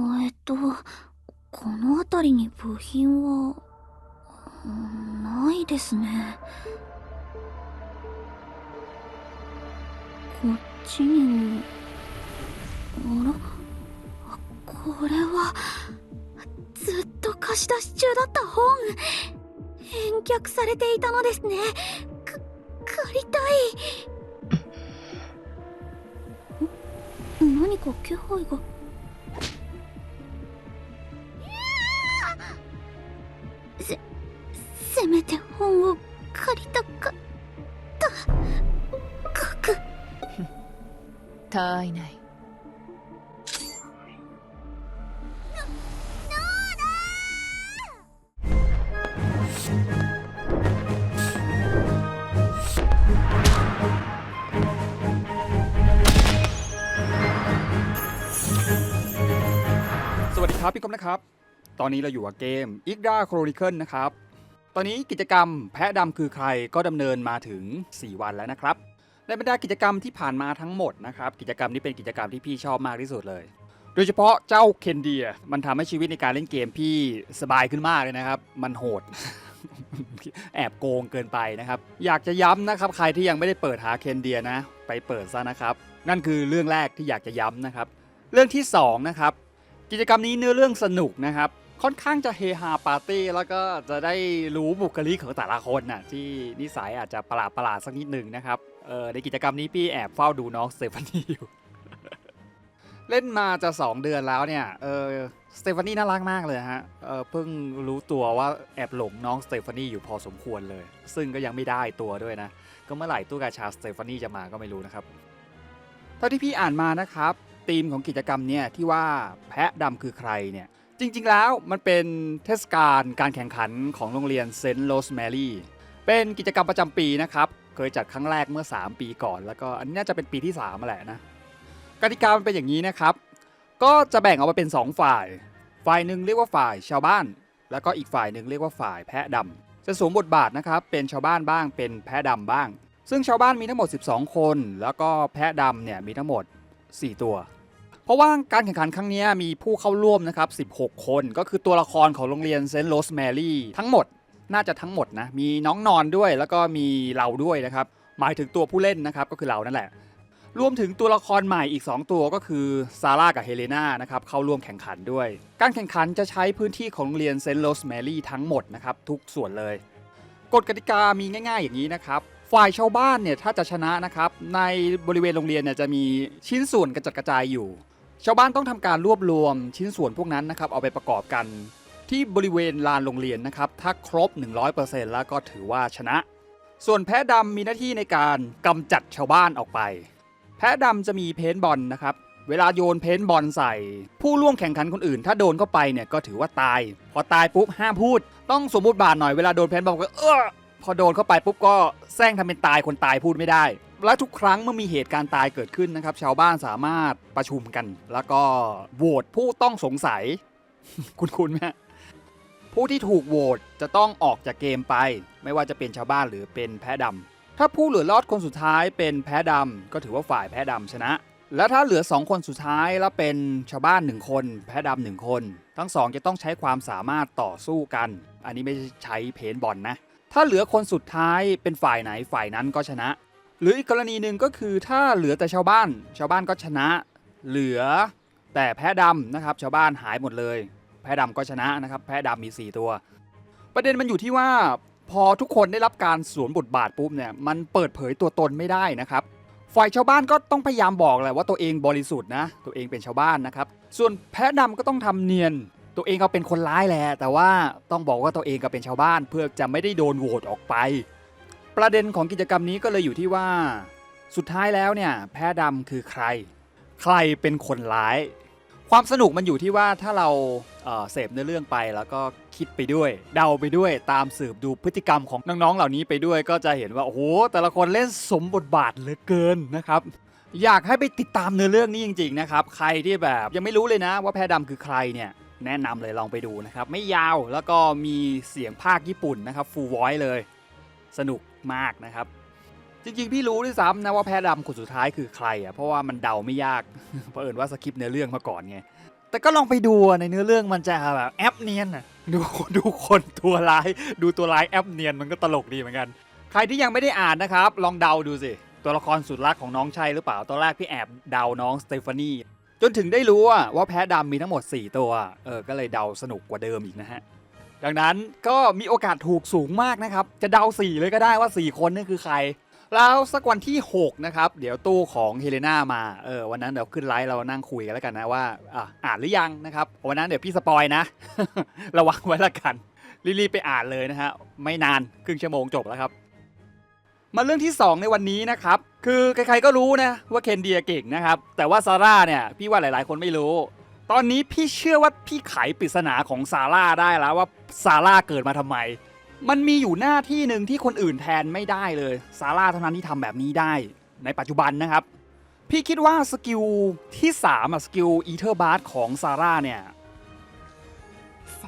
えっとこの辺りに部品はうんないですね。こっちにもあら？これはずっと貸し出し中だった本。返却されていたのですね。か借りたい。ん何か気配がめて本を借りたかったかくたあいない สวัสดีครับพี่ก๊อฟนะครับ ตอนนี้เราอยู่กับเกม i g d a Chronicle นะครับ ต อนนี้กิจกรรมแพะดำคือใครก็ดำเนินมาถึง 4 วันแล้วนะครับ ในบรรดากิจกรรมที่ผ่านมาทั้งหมดนะครับกิจกรรมนี้เป็นกิจกรรมที่พี่ชอบมากที่สุดเลย โดยเฉพาะเจ้าเคนเดียมันทำให้ชีวิตในการเล่นเกมพี่สบายขึ้นมากเลยนะครับ มันโหดแอบโกงเกินไปนะครับ อยากจะย้ำนะครับ ใครที่ยังไม่ได้เปิดหาเคนเดียนะ ไปเปิดซะนะครับ นั่นคือเรื่องแรกที่อยากจะย้ำนะครับ เรื่องที่สองนะครับกิจกรรมนี้เนื้อเรื่องสนุกนะครับ ค่อนข้างจะเฮฮาปาร์ตี้แล้วก็จะได้รู้บุคลิกของแต่ละคนน่ะที่นิสัยอาจจะประหลาดประหลาดๆสักนิดหนึ่งนะครับเออในกิจกรรมนี้พี่แอบเฝ้าดูน้องสเตฟานีอยู่ เล่นมาจะ 2 เดือนแล้วเนี่ยเออสเตฟานีน่ารักมากเลยฮะเออเพิ่งรู้ตัวว่าแอบหลงน้องสเตฟานีอยู่พอสมควรเลย ซึ่งก็ยังไม่ได้ตัวด้วยนะ ก็เมื่อไหร่ตู้กาชาสเตฟานีจะมาก็ไม่รู้นะครับเท่าที่พี่อ่านมานะครับธีมของกิจกรรมเนี่ยที่ว่าแพะดำคือใครเนี่ย จริงๆแล้วมันเป็นเทศกาลการแข่งขันของโรงเรียนเซนต์โรสแมรี่เป็นกิจกรรมประจำปีนะครับ เคยจัดครั้งแรกเมื่อ 3 ปีก่อน แล้วก็อันนี้น่าจะเป็นปีที่3มาแหละนะกติกามันเป็นอย่างนี้นะครับ ก็จะแบ่งออกมาเป็น 2 ฝ่าย ฝ่ายหนึ่งเรียกว่าฝ่ายชาวบ้าน แล้วก็อีกฝ่ายหนึ่งเรียกว่าฝ่ายแพะดำจะสวมบทบาทนะครับเป็นชาวบ้านบ้างเป็นแพะดำบ้าง ซึ่งชาวบ้านมีทั้งหมด 12 คน แล้วก็แพะดำเนี่ยมีทั้งหมด 4 ตัว เพราะว่าการแข่งขันครั้งนี้มีผู้เข้าร่วมนะครับ 16 คน ก็คือตัวละครของโรงเรียนเซนต์โรสแมรี่ทั้งหมดน่าจะทั้งหมดนะ มีน้องนอนด้วยแล้วก็มีเราด้วยนะครับ หมายถึงตัวผู้เล่นนะครับก็คือเรานั่นแหละ รวมถึงตัวละครใหม่อีก 2 ตัวก็คือซาร่ากับเฮเลนานะครับเข้าร่วมแข่งขันด้วย การแข่งขันจะใช้พื้นที่ของโรงเรียนเซนต์โรสแมรี่ทั้งหมดนะครับทุกส่วนเลย กฎกติกามีง่าย ๆ อย่างนี้นะครับฝ่ายชาวบ้านเนี่ยถ้าจะชนะนะครับในบริเวณโรงเรียนเนี่ยจะมีชิ้นส่วนกระจัดกระจายอยู่ ชาวบ้านต้องทำการรวบรวมชิ้นส่วนพวกนั้นนะครับเอาไปประกอบกัน ที่บริเวณลานโรงเรียนนะครับถ้าครบ 100%แล้วก็ถือว่าชนะ ส่วนแพะดำมีหน้าที่ในการกำจัดชาวบ้านออกไป แพะดำจะมีเพนบอลนะครับเวลาโยนเพนบอลใส่ ผู้ร่วมแข่งขันคนอื่น ถ้าโดนเข้าไปเนี่ยก็ถือว่าตาย พอตายปุ๊บห้ามพูด ต้องสมมติบาทหน่อยเวลาโดนเพนบอลก็เออ พอโดนเข้าไปปุ๊บก็แซงทำเป็นตายคนตายพูดไม่ได้ และทุกครั้งเมื่อมีเหตุการณ์ตายเกิดขึ้นนะครับ ชาวบ้านสามารถประชุมกัน แล้วก็โหวตผู้ต้องสงสัย คุณคุณไหมฮะผู้ที่ถูกโหวตจะต้องออกจากเกมไป ไม่ว่าจะเป็นชาวบ้านหรือเป็นแพะดำถ้าผู้เหลือรอดคนสุดท้ายเป็นแพะดำก็ถือว่าฝ่ายแพะดำชนะ แล้วถ้าเหลือ 2 คนสุดท้ายแล้วเป็นชาวบ้าน1คน แพะดำหนึ่งคน ทั้งสองจะต้องใช้ความสามารถต่อสู้กัน อันนี้ไม่ใช่ใช้เพนบอลนะ ถ้าเหลือคนสุดท้ายเป็นฝ่ายไหนฝ่ายนั้นก็ชนะ หรืออีกกรณีหนึ่งก็คือถ้าเหลือแต่ชาวบ้าน ชาวบ้านก็ชนะ เหลือแต่แพะดำนะครับ ชาวบ้านหายหมดเลย แพะดำก็ชนะนะครับ แพะดำมี 4 ตัว ประเด็นมันอยู่ที่ว่าพอทุกคนได้รับการสวมบทบาทปุ๊บเนี่ยมันเปิดเผยตัวตนไม่ได้นะครับ ฝ่ายชาวบ้านก็ต้องพยายามบอกแหละว่าตัวเองบริสุทธิ์นะ ตัวเองเป็นชาวบ้านนะครับ ส่วนแพะดำก็ต้องทำเนียน ตัวเองก็เป็นคนร้ายแหละแต่ว่าต้องบอกว่าตัวเองก็เป็นชาวบ้าน เพื่อจะไม่ได้โดนโหวตออกไป ประเด็นของกิจกรรมนี้ก็เลยอยู่ที่ว่า สุดท้ายแล้วเนี่ยแพะดำคือใคร ใครเป็นคนร้าย ความสนุกมันอยู่ที่ว่าถ้าเราเเสพเนื้อเรื่องไปแล้วก็คิดไปด้วย เดาไปด้วยตามสืบดูพฤติกรรมของน้องๆเหล่านี้ไปด้วยก็จะเห็นว่าโอ้โหแต่ละคนเล่นสมบทบาทเหลือเกินนะครับอยากให้ไปติดตามเนื้อเรื่องนี้จริง ๆ นะครับ ใครที่แบบยังไม่รู้เลยนะว่าแพะดำคือใครเนี่ย แนะนำเลยลองไปดูนะครับ ไม่ยาวแล้วก็มีเสียงภาคญี่ปุ่นนะครับ full voice เลย สนุกมากนะครับ จริงๆ พี่รู้ด้วยซ้ำนะว่าแพะดำคนสุดท้ายคือใครอะเพราะว่ามันเดาไม่ยากเพราะเอิญว่าสคริปต์เนื้อเรื่องมาก่อนไงแต่ก็ลองไปดูในเนื้อเรื่องมันจะแบบแอปเนียนอะดูดูคนตัวร้าย ดูตัวร้ายแอปเนียนมันก็ตลกดีเหมือนกัน ใครที่ยังไม่ได้อ่านนะครับ ลองเดาดูสิ ตัวละครสุดรักของน้องใช่หรือเปล่าตอนแรกพี่แอบเดาน้องสเตฟานี จนถึงได้รู้อะว่าแพ้ดำมีทั้งหมด 4 ตัว เออ ก็เลยเดาสนุกกว่าเดิมอีกนะฮะ ดังนั้นก็มีโอกาสถูกสูงมากนะครับ จะเดา 4 เลยก็ได้ว่า 4 คนนี่คือใคร แล้วสักวันที่ 6 นะครับ เดี๋ยวตู้ของเฮเลนามา เออ วันนั้นเดี๋ยวขึ้นไลฟ์เรานั่งคุยกันแล้วกันนะว่า อะอ่านหรือยังนะครับ วันนั้นเดี๋ยวพี่สปอยนะ ระวังไว้ละกัน รีบๆไปอ่านเลยนะฮะ ไม่นานครึ่งชั่วโมงจบแล้วครับ มาเรื่องที่ 2 ในวันนี้นะครับ คือใครๆก็รู้นะว่าเคนเดียเก่งนะครับ แต่ว่าซาร่าเนี่ย พี่ว่าหลายๆ คนไม่รู้ ตอนนี้พี่เชื่อว่าพี่ไขปริศนาของซาร่าได้แล้วว่าซาร่าเกิดมาทำไม มันมีอยู่หน้าที่หนึ่งที่คนอื่นแทนไม่ได้เลยซาร่าเท่านั้นที่ทำแบบนี้ได้ ในปัจจุบันนะครับ พี่คิดว่าสกิลที่3อ่ะสกิลอีเทอร์บาร์ของซาร่าเนี่ย さ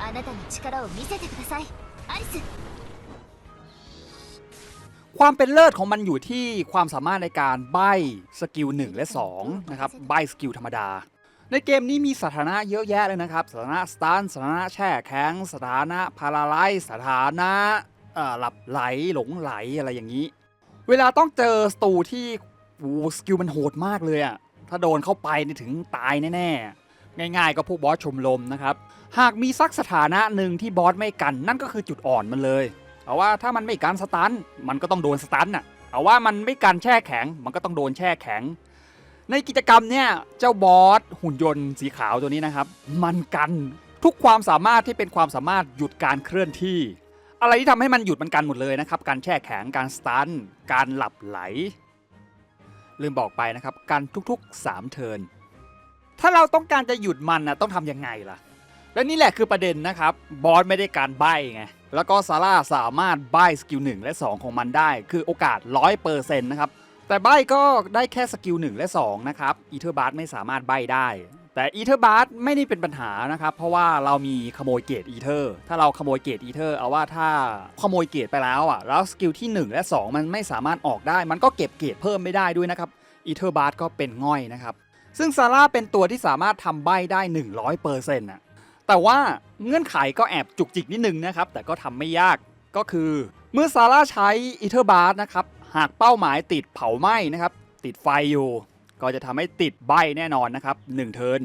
ああなたの力を見せてくださいアリス ความเป็นเลิศของมันอยู่ที่ความสามารถในการใบสกิล1และ2นะครับใบสกิลธรรมดา ในเกมนี้มีสถานะเยอะแยะเลยนะครับ สถานะสตันสถานะแช่แข็ง สถานะพาราไลซ์สถานะหลับไหลหลงไหลอะไรอย่างนี้ เวลาต้องเจอสตูที่โอ้สกิลมันโหดมากเลยอะถ้าโดนเข้าไปนี่ถึงตายแน่ๆ ง่ายๆ ก็พวกบอสชมรมนะครับ หากมีสักสถานะหนึ่งที่บอสไม่กัน นั่นก็คือจุดอ่อนมันเลย เอาว่าถ้ามันไม่การสตันมันก็ต้องโดนสตันน่ะเอาว่ามันไม่การแช่แข็ง มันก็ต้องโดนแช่แข็ง ในกิจกรรมเนี่ยเจ้าบอสหุ่นยนต์สีขาวตัวนี้นะครับ มันกันทุกความสามารถที่เป็นความสามารถหยุดการเคลื่อนที่ อะไรที่ทำให้มันหยุดมันกันหมดเลยนะครับ การแช่แข็งการสตันการหลับไหล ลืมบอกไปนะครับการทุกๆ 3 เทิร์นถ้าเราต้องการจะหยุดมันนะต้องทำยังไงล่ะ และนี่แหละคือประเด็นนะครับ บอสไม่ได้การใบ้ไง แล้วก็ซาร่าสามารถใบ้สกิล 1 และ 2 ของมันได้ คือโอกาส 100%นะครับ แต่ใบ้ก็ได้แค่สกิล 1 และ 2 นะครับอีเทอร์บาร์ไม่สามารถใบ้ได้ แต่อีเทอร์บาร์ไม่ได้เป็นปัญหานะครับ เพราะว่าเรามีขโมยเกรดอีเทอร์ถ้าเราขโมยเกรดอีเทอร์เอาว่าถ้าขโมยเกรดไปแล้วอะแล้วสกิลที่ 1 และ 2 มันไม่สามารถออกได้ มันก็เก็บเกรดเพิ่มไม่ได้ด้วยนะครับอีเทอร์บาร์ก็เป็นง่อยนะครับซึ่งซาร่าเป็นตัวที่สามารถทำใบ้ได้ 100%น่ะ แต่ว่าเงื่อนไขก็แอบจุกจิกนิดนึงนะครับ แต่ก็ทำไม่ยากก็คือ เมื่อซาร่าใช้อีเทอร์บาร์นะครับ หากเป้าหมายติดเผาไหม้นะครับ ติดไฟอยู่ ก็จะทำให้ติดใบแน่นอนนะครับ1เทิร์น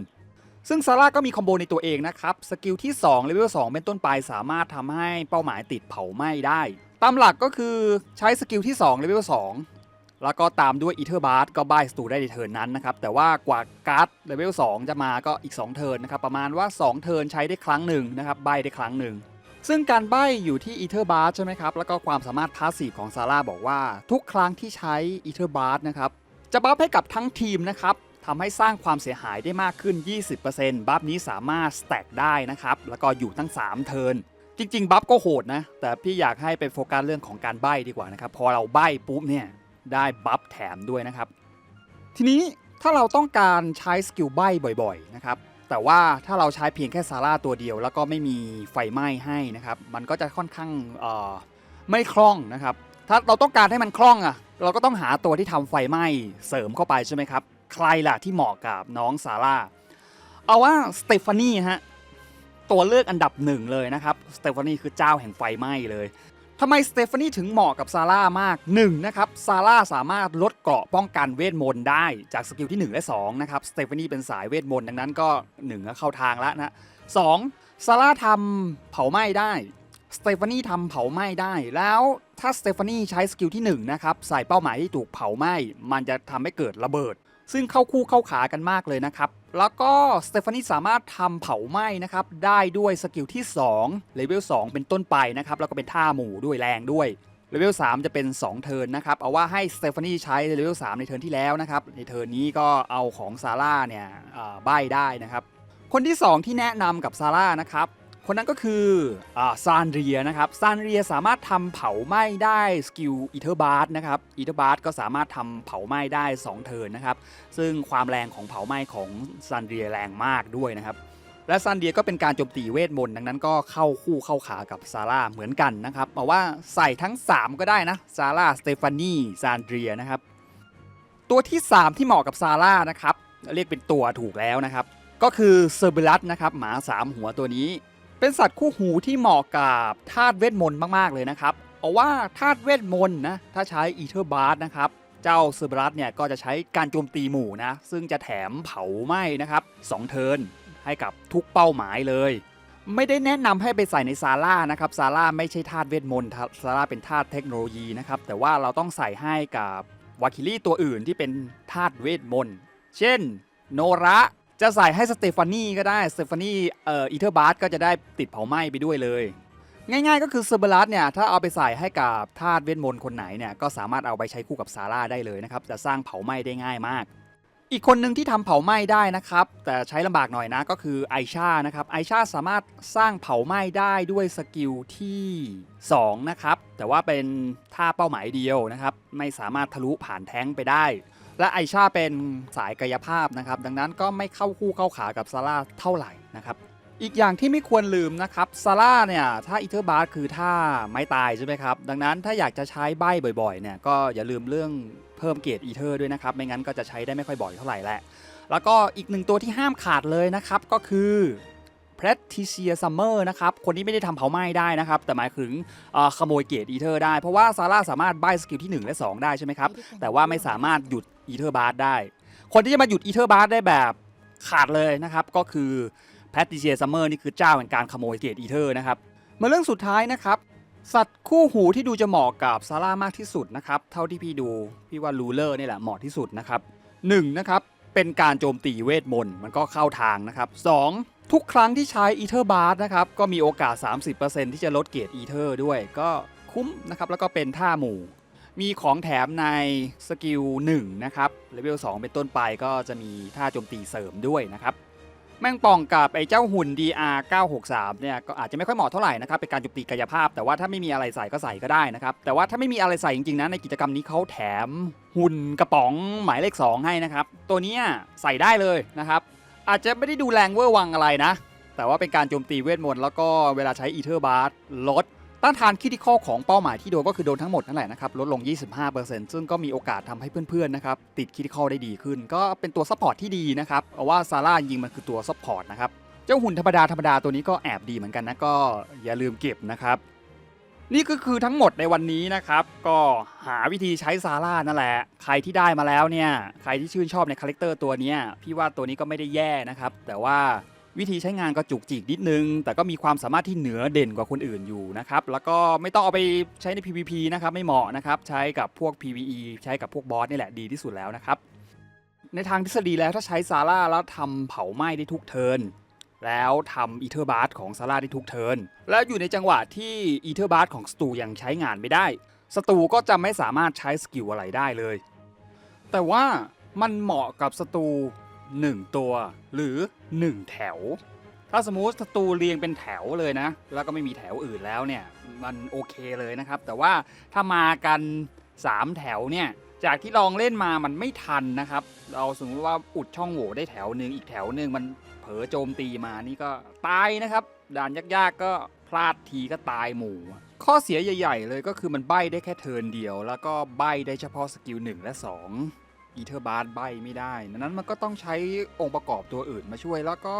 ซึ่งซาร่าก็มีคอมโบในตัวเองนะครับ สกิลที่2เลเวล2เป็นต้นไปสามารถทำให้เป้าหมายติดเผาไหม้ได้ ตามหลักก็คือใช้สกิลที่2เลเวล2 แล้วก็ตามด้วยอีเทอร์บาร์ก็ใบสตูได้ในเทิร์นนั้นนะครับ แต่ว่ากว่าการ์ดเลเวล2จะมาก็อีก 2 เทิร์นนะครับ ประมาณว่า 2 เทิร์นใช้ได้ครั้งหนึ่งนะครับใบได้ครั้งหนึ่งซึ่งการใบอยู่ที่อีเทอร์บาร์ใช่ไหมครับ แล้วก็ความสามารถพาสซีฟของซาร่าบอกว่า ทุกครั้งที่ใช้อีเทอร์บาร์นะครับ จะบัฟให้กับทั้งทีมนะครับทำให้สร้างความเสียหายได้มากขึ้น 20%บัฟนี้สามารถสแต็กได้นะครับ แล้วก็อยู่ทั้ง 3 เทิร์นจริง ๆ บัฟก็โหดนะ แต่พี่อยากให้ไปโฟกัสเรื่องของการใบ้ดีกว่านะครับ พอเราใบ้ปุ๊บเนี่ย ได้บัฟแถมด้วยนะครับ ทีนี้ถ้าเราต้องการใช้สกิลใบ้บ่อยๆนะครับแต่ว่าถ้าเราใช้เพียงแค่ซาร่าตัวเดียว แล้วก็ไม่มีไฟไหม้ให้นะครับ มันก็จะค่อนข้างไม่คล่องนะครับ ถ้าเราต้องการให้มันคล่องอะเราก็ต้องหาตัวที่ทำไฟไหม้เสริมเข้าไปใช่ไหมครับ ใครล่ะที่เหมาะกับน้องซาร่าเอาว่าสเตฟานีฮะตัวเลือกอันดับหนึ่งเลยนะครับสเตฟานีคือเจ้าแห่งไฟไหม้เลย ทำไมสเตฟานีถึงเหมาะกับซาร่ามาก1นะครับซาร่าสามารถลดเกราะป้องกันเวทมนต์ได้จากสกิลที่ 1 และ2นะครับสเตฟานีเป็นสายเวทมนต์ดังนั้นก็1ก็เข้าทางแล้วนะ 2. ซาร่าทำเผาไหม้ได้สเตฟานีทำเผาไหม้ได้ แล้วถ้าสเตฟานีใช้สกิลที่1นะครับใส่เป้าหมายที่ถูกเผาไหม้มันจะทำให้เกิดระเบิด ซึ่งเข้าคู่เข้าขากันมากเลยนะครับ แล้วก็สเตฟานีสามารถทำเผาไหม้นะครับ ได้ด้วยสกิลที่ 2 เลเวล 2 เป็นต้นไปนะครับ แล้วก็เป็นท่าหมู่ด้วยแรงด้วย เลเวล 3 จะเป็น 2 เทิร์นนะครับ เอาว่าให้สเตฟานีใช้เลเวล 3 ในเทิร์นที่แล้วนะครับ ในเทิร์นนี้ก็เอาของซาร่าเนี่ยใบ้ได้นะครับ คนที่ 2 ที่แนะนำกับซาร่านะครับ คนนั้นก็คืออาซานเรียนะครับซานเรียสามารถทำเผาไหม้ได้สกิลอีเทอร์บาร์นะครับอีเทอร์บาร์ก็สามารถทำเผาไหม้ได้ 2 เทิร์นนะครับ ซึ่งความแรงของเผาไหม้ของซานเรียแรงมากด้วยนะครับ และซานเดียก็เป็นการโจมตีเวทมนต์ดังนั้นก็เข้าคู่เข้าขากับซาร่าเหมือนกันนะครับบอกว่าใส่ทั้ง 3 ก็ได้นะซาร่าสเตฟานีซานเดียนะครับ ตัวที่ 3 ที่เหมาะกับซาร่านะครับเรียกเป็นตัวถูกแล้วนะครับ ก็คือเซอร์เบลัสนะครับหมาสามหัวตัวนี้ เป็นสัตว์คู่หูที่เหมาะกับธาตุเวทมนต์มากๆเลยนะครับ เอาว่าธาตุเวทมนต์นะ ถ้าใช้อีเทอร์บาร์นะครับ เจ้าเซอร์บลัสเนี่ยก็จะใช้การโจมตีหมู่นะ ซึ่งจะแถมเผาไหม้นะครับสองเทิร์นให้กับทุกเป้าหมายเลย ไม่ได้แนะนำให้ไปใส่ในซาร่านะครับ ซาร่าไม่ใช่ธาตุเวทมนต์ ซาร่าเป็นธาตุเทคโนโลยีนะครับ แต่ว่าเราต้องใส่ให้กับวาคิลี่ตัวอื่นที่เป็นธาตุเวทมนต์ เช่น โนระ จะใส่ให้สเตฟานีก็ได้สเตฟานีเอ่ออีเทอร์บาร์ก็จะได้ติดเผาไหม้ไปด้วยเลย ง่ายๆก็คือเซอร์เบลัสเนี่ยถ้าเอาไปใส่ให้กับธาตุเวทมนต์คนไหนเนี่ยก็สามารถเอาไปใช้คู่กับซาร่าได้เลยนะครับจะสร้างเผาไหม้ได้ง่ายมาก อีกคนหนึ่งที่ทำเผาไหม้ได้นะครับแต่ใช้ลำบากหน่อยนะก็คือไอชานะครับไอชาสามารถสร้างเผาไหม้ได้ด้วยสกิลที่2นะครับแต่ว่าเป็นท่าเป้าหมายเดียวนะครับไม่สามารถทะลุผ่านแท้งไปได้ และไอชาเป็นสายกายภาพนะครับ ดังนั้นก็ไม่เข้าคู่เข้าขากับซาร่าเท่าไหร่นะครับ อีกอย่างที่ไม่ควรลืมนะครับซาร่าเนี่ยถ้าอีเทอร์บาร์คือท่าไม้ตายใช่ไหมครับ ดังนั้นถ้าอยากจะใช้ใบ้บ่อยๆเนี่ยก็อย่าลืมเรื่องเพิ่มเกียรติอีเทอร์ด้วยนะครับ ไม่งั้นก็จะใช้ได้ไม่ค่อยบ่อยเท่าไหร่แหละแล้วก็อีกหนึ่งตัวที่ห้ามขาดเลยนะครับก็คือแพทติเซียซัมเมอร์นะครับ คนที่ไม่ได้ทำเผาไหม้ได้นะครับ แต่หมายถึงเอ่อขโมยเกียรติอีเทอร์ได้ เพราะว่าซาร่าสามารถใบ้สกิลที่ 1 และ 2 ได้ใช่ไหมครับ แต่ว่าไม่สามารถหยุด อีเทอร์บาร์ได้ คนที่จะมาหยุดอีเทอร์บาร์ได้แบบขาดเลยนะครับ ก็คือแพทติเซียซัมเมอร์นี่คือเจ้าแห่งการขโมยเกียรติอีเทอร์นะครับ มาเรื่องสุดท้ายนะครับ สัตว์คู่หูที่ดูจะเหมาะกับซาร่ามากที่สุดนะครับ เท่าที่พี่ดู พี่ว่าลูเลอร์นี่แหละเหมาะที่สุดนะครับหนึ่งนะครับเป็นการโจมตีเวทมนต์มันก็เข้าทางนะครับ 2. ทุกครั้งที่ใช้อีเทอร์บาร์นะครับ ก็มีโอกาส 30%ที่จะลดเกียรติอีเทอร์ด้วย ก็คุ้มนะครับ แล้วก็เป็นท่าหมู่ มีของแถมในสกิล1นะครับเลเวล2เป็นต้นไปก็จะมีท่าโจมตีเสริมด้วยนะครับแมงป่องกับไอ้เจ้าหุ่น DR 963เนี่ยก็อาจจะไม่ค่อยเหมาะเท่าไหร่นะครับเป็นการโจมตีกายภาพ แต่ว่าถ้าไม่มีอะไรใส่ก็ใส่ก็ได้นะครับแต่ว่าถ้าไม่มีอะไรใส่จริงๆนะในกิจกรรมนี้เขาแถมหุ่นกระป๋องหมายเลข 2 ให้นะครับตัวนี้ใส่ได้เลยนะครับอาจจะไม่ได้ดูแรงเวอร์วังอะไรนะ แต่ว่าเป็นการโจมตีเวทมนต์แล้วก็เวลาใช้อีเทอร์บาร์ลด ต้านทานคิดิคอลของเป้าหมายที่โดนก็คือโดนทั้งหมดนั่นแหละนะครับลดลง 25%ซึ่งก็มีโอกาสทำให้เพื่อนๆนะครับติดคิดิคอลได้ดีขึ้น ก็เป็นตัวซัพพอร์ตที่ดีนะครับเอาว่าซาร่าจริงมันคือตัวซัพพอร์ตนะครับเจ้าหุ่นธรรมดาธรรมดาตัวนี้ก็แอบดีเหมือนกันนะก็อย่าลืมเก็บนะครับนี่ก็คือทั้งหมดในวันนี้นะครับ ก็หาวิธีใช้ซาร่านั่นแหละ ใครที่ได้มาแล้วเนี่ย ใครที่ชื่นชอบในคาแรคเตอร์ตัวนี้พี่ว่าตัวนี้ก็ไม่ได้แย่นะครับ แต่ว่า วิธีใช้งานก็จุกจิกนิดนึง แต่ก็มีความสามารถที่เหนือเด่นกว่าคนอื่นอยู่นะครับ แล้วก็ไม่ต้องเอาไปใช้ใน PVP นะครับไม่เหมาะนะครับ ใช้กับพวก PVE ใช้กับพวกบอสนี่แหละดีที่สุดแล้วนะครับ ในทางทฤษฎีแล้วถ้าใช้ซาร่าแล้วทำเผาไหม้ได้ทุกเทิร์นแล้วทำอีเทอร์บาร์ของซาร่าได้ทุกเทิร์นแล้วอยู่ในจังหวะที่อีเทอร์บาร์ของสตูยังใช้งานไม่ได้สตูก็จะไม่สามารถใช้สกิลอะไรได้เลย แต่ว่ามันเหมาะกับสตู1ตัว หรือ 1 แถว ถ้าสมมติศัตรูเรียงเป็นแถวเลยนะ แล้วก็ไม่มีแถวอื่นแล้วเนี่ย มันโอเคเลยนะครับ แต่ว่าถ้ามากัน 3 แถวเนี่ย จากที่ลองเล่นมามันไม่ทันนะครับ เราสมมติว่าอุดช่องโหว่ได้แถวหนึ่งอีกแถวหนึ่งมันเผลอโจมตีมานี่ก็ตายนะครับด่านยากๆก็พลาดทีก็ตายหมู่ ข้อเสียใหญ่ ๆ เลยก็คือมันใบ้ได้แค่เทินเดียว แล้วก็ใบ้ได้เฉพาะสกิล1และ 2 อีเทอร์บาร์ใบไม่ได้ดังนั้นมันก็ต้องใช้องค์ประกอบตัวอื่นมาช่วยแล้วก็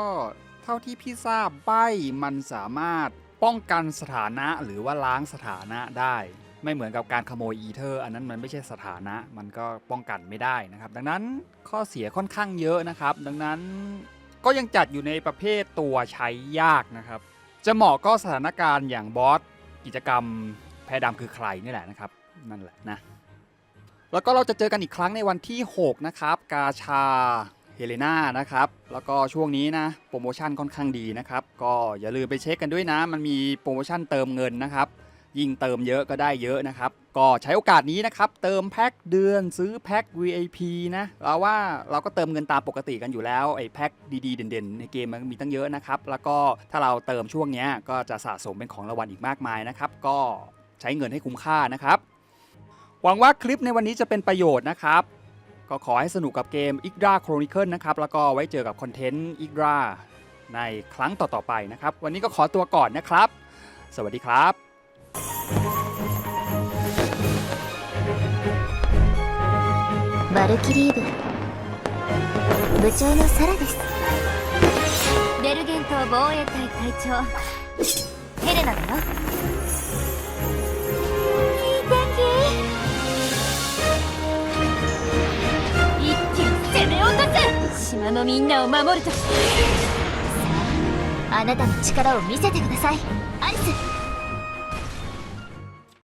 เท่าที่พี่ทราบใบมันสามารถป้องกันสถานะหรือว่าล้างสถานะได้ ไม่เหมือนกับการขโมยอีเทอร์ อันนั้นมันไม่ใช่สถานะมันก็ป้องกันไม่ได้นะครับ ดังนั้นข้อเสียค่อนข้างเยอะนะครับ ดังนั้นก็ยังจัดอยู่ในประเภทตัวใช้ยากนะครับ จะเหมาะก็สถานการณ์อย่างบอสกิจกรรมแพ้ดำคือใครนี่แหละนะครับ นั่นแหละนะ แล้วก็เราจะเจอกันอีกครั้งในวันที่ 6 นะครับ กาชาเฮเลนานะครับ แล้วก็ช่วงนี้นะ โปรโมชั่นค่อนข้างดีนะครับ ก็อย่าลืมไปเช็คกันด้วยนะ มันมีโปรโมชั่นเติมเงินนะครับ ยิ่งเติมเยอะก็ได้เยอะนะครับ ก็ใช้โอกาสนี้นะครับ เติมแพ็คเดือนซื้อแพ็ค VIP นะเราว่าเราก็เติมเงินตามปกติกันอยู่แล้วไอ้แพ็คดีๆ เด่นๆ ในเกมมันมีตั้งเยอะนะครับ แล้วก็ถ้าเราเติมช่วงเนี้ยก็จะสะสมเป็นของรางวัลอีกมากมายนะครับ ก็ใช้เงินให้คุ้มค่านะครับ หวังว่าคลิปในวันนี้จะเป็นประโยชน์นะครับ ก็ขอให้สนุกกับเกม i g r a Chronicle นะครับ แล้วก็ไว้เจอกับคอนเทนต์ i g r a ในครั้งต่อ ๆ ไปนะครับ วันนี้ก็ขอตัวก่อนนะครับ สวัสดีครับヴァルキリー部部長のサラですベルゲン島防衛隊隊長ヘレナだよ島のみんなを守るとき。あなたの力を見せてください。